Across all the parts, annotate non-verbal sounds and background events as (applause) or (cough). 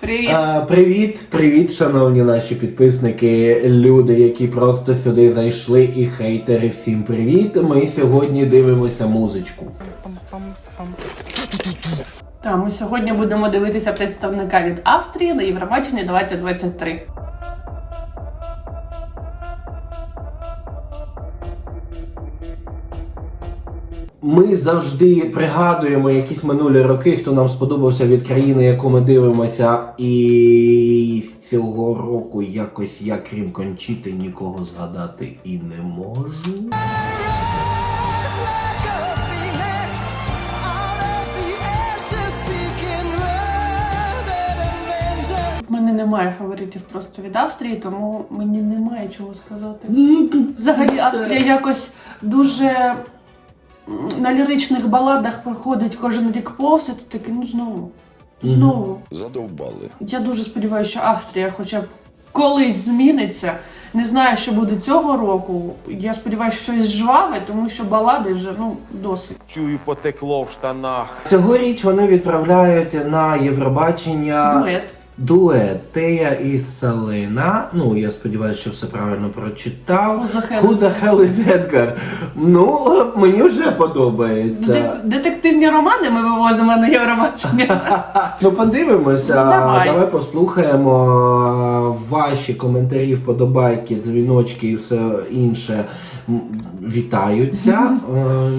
Привіт. А, привіт, привіт, шановні наші підписники, люди, які просто сюди зайшли, і хейтери. Всім привіт. Ми сьогодні дивимося музичку. Та ми сьогодні будемо дивитися представника від Австрії на Євробаченні 2023. Ми завжди пригадуємо якісь минулі роки, хто нам сподобався від країни, яку ми дивимося. І з цього року якось я, крім кончити, нікого згадати і не можу. В мене немає фаворитів просто від Австрії, тому мені немає чого сказати. Взагалі, Австрія якось дуже на ліричних баладах проходить кожен рік повз, і ти такий, ну знову. Знову. Задовбали. Я дуже сподіваюся, що Австрія хоча б колись зміниться. Не знаю, що буде цього року. Я сподіваюся, щось жваве, тому що балади вже ну досить. Чую, потекло в штанах. Цьогоріч вони відправляють на Євробачення Дует. Дует Тея і Селина. Ну, я сподіваюся, що все правильно прочитав. Is Edgar? Ну, мені вже подобається. Детективні романи ми вивозимо на Євробачення. (laughs) Ну, подивимося. Ну, давай. послухаємо ваші коментарі, вподобайки, дзвіночки і все інше вітаються. (laughs) Е,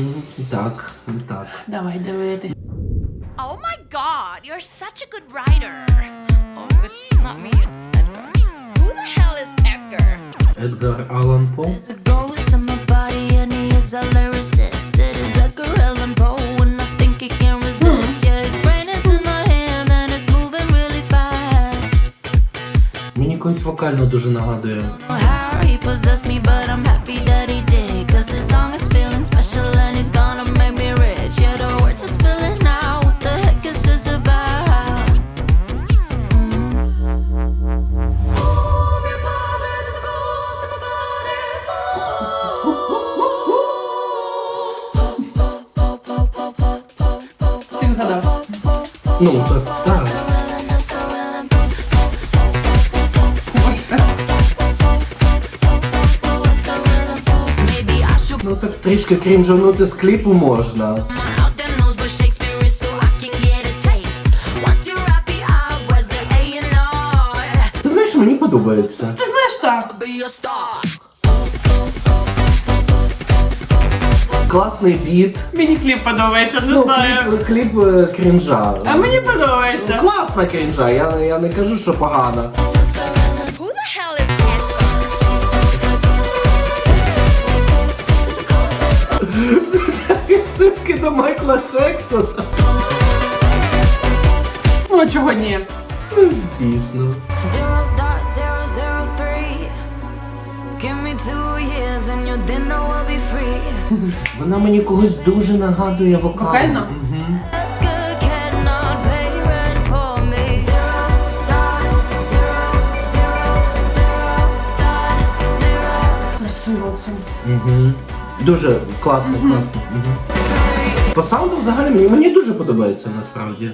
Так, так. Давай дивитись. Oh my god, you're such a good writer. Oh, it's not me, it's Edgar. Who the hell is Edgar? Едгар Алан По. There's a ghost in my body and he is a lyricist. It is Edgar Allan Poe and I think he can resist. Yeah, his brain is in my hand and it's moving really fast. Мені когось вокально дуже нагадує. Don't know how he possessed me, but I'm happy that вгадав. Ну, так, так. Боже. Maybe I should Ну так трішки крінжанути з кліпу можна. Ти знаєш, мені подобається. Ти знаєш так. Класний біт. Мені кліп подобається, не Ну, знаю. кліп, кліп е, крінжа. А мені подобається. Класна крінжа, я, я не кажу, що погана. Who the hell is Edgar? До Майкла Джексона. Ну, а чого ні? Дійсно. Zero dot zero zero three. Give me two years and will be free. Вона мені когось дуже нагадує вокал. Вокально? Zero Красиво це. Дуже класно, класно. Мгм. По саунду взагалі мені, мені дуже подобається насправді.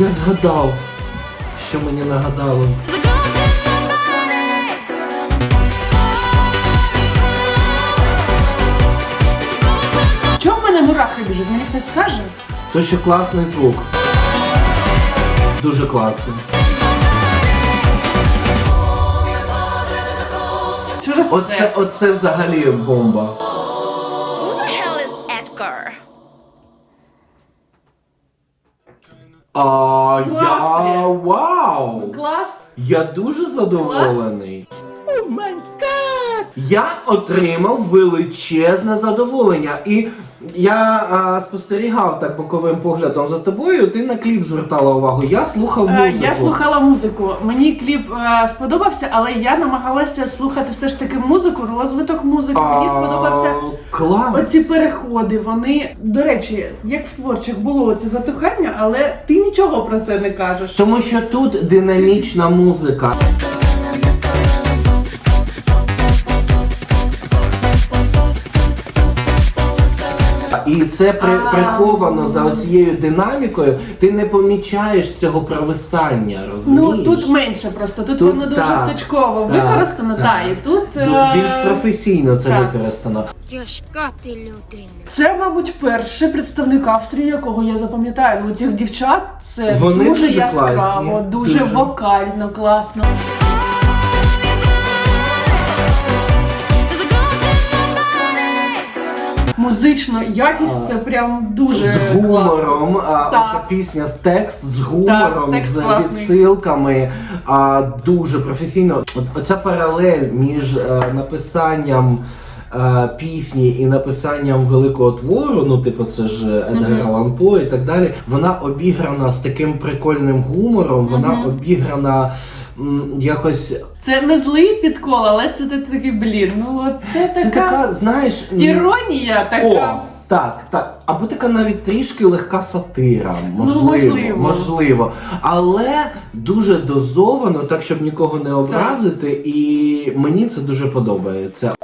Я згадав, що мені нагадало. Чого в мене мурахи біжить? Мені хтось скаже? То що класний звук. Дуже класний. Через Оце, оце взагалі бомба. А я вау! Клас. Я дуже задоволений. Я отримав величезне задоволення. І я а, спостерігав так боковим поглядом за тобою. Ти на кліп звертала увагу. Я слухав Е, музику. Я слухала музику. Мені кліп е, сподобався, але я намагалася слухати все ж таки музику, розвиток музики. Мені А, сподобався Клас. оці переходи. Вони, до речі, як в творчих було це затухання, але ти нічого про це не кажеш. Тому що тут динамічна музика. І це при, приховано за оцією динамікою. Ти не помічаєш цього провисання, Ну тут менше просто, тут, Тут воно дуже так, точково так, використано, так. та і тут е, Більш професійно це так. використано. Тяжка ти людина. Це, мабуть, перший представник Австрії, якого я запам'ятаю. Ну, цих дівчат це Вони дуже, дуже яскраво, класні, дуже, дуже. вокально, класно. Музично якість це прям дуже з гумором, а, Так. оця пісня з текст, з гумором, текст з класний. відсилками, а, дуже професійно. От, оця паралель між е, написанням пісні і написанням великого твору, ну, типу, це ж Едгар Мгм. Аллан По і так далі, вона обіграна з таким прикольним гумором, вона обіграна м, якось. Це не злий підкол, але це ти такий блін. Ну це така, Це така, знаєш, іронія, така. О, так, так. Або така навіть трішки легка сатира, можливо, можливо. можливо. Але дуже дозовано, так щоб нікого не образити, і мені це дуже подобається.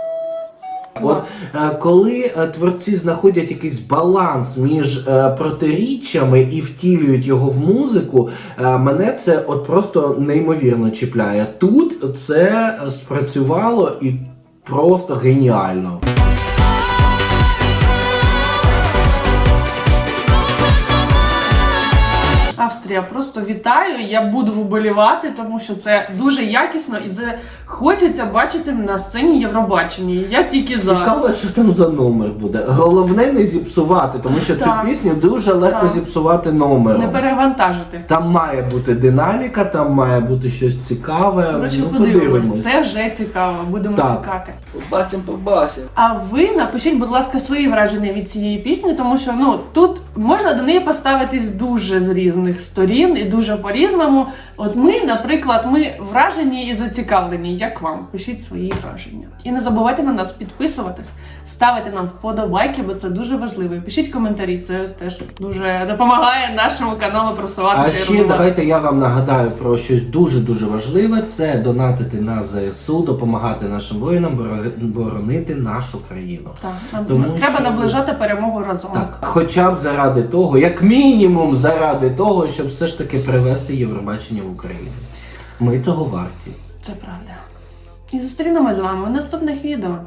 От е, коли е, творці знаходять якийсь баланс між е, протиріччями і втілюють його в музику, мене це от просто неймовірно чіпляє. Тут це спрацювало і просто геніально. Австрія, просто вітаю. Я буду вболівати, тому що це дуже якісно і це хочеться бачити на сцені Євробачення. Я тільки за. Цікаво, що там за номер буде. Головне не зіпсувати, тому що Так. цю пісню дуже легко Так. зіпсувати номером. Не перевантажити. Там має бути динаміка, там має бути щось цікаве. Коротше, ну, подивимось. подивимось. Це вже цікаво. Будемо Так. чекати. Побачимо, побачимо. А ви напишіть, будь ласка, свої враження від цієї пісні, тому що ну тут можна до неї поставитись дуже з різних сторін і дуже по-різному. От ми, наприклад, ми вражені і зацікавлені. Як вам? Пишіть свої враження. І не забувайте на нас підписуватись, ставити нам вподобайки, бо це дуже важливо. І Пишіть коментарі, це теж дуже допомагає нашому каналу просуватися. А ще давайте я вам нагадаю про щось дуже дуже важливе: це донатити на ЗСУ, допомагати нашим воїнам боронити нашу країну. Так, нам Тому треба що- наближати перемогу разом. Так, хоча б заради того, як мінімум, заради того, все ж таки привести Євробачення в Україну. Ми того варті. Це правда. І зустрінемось з вами у наступних відео.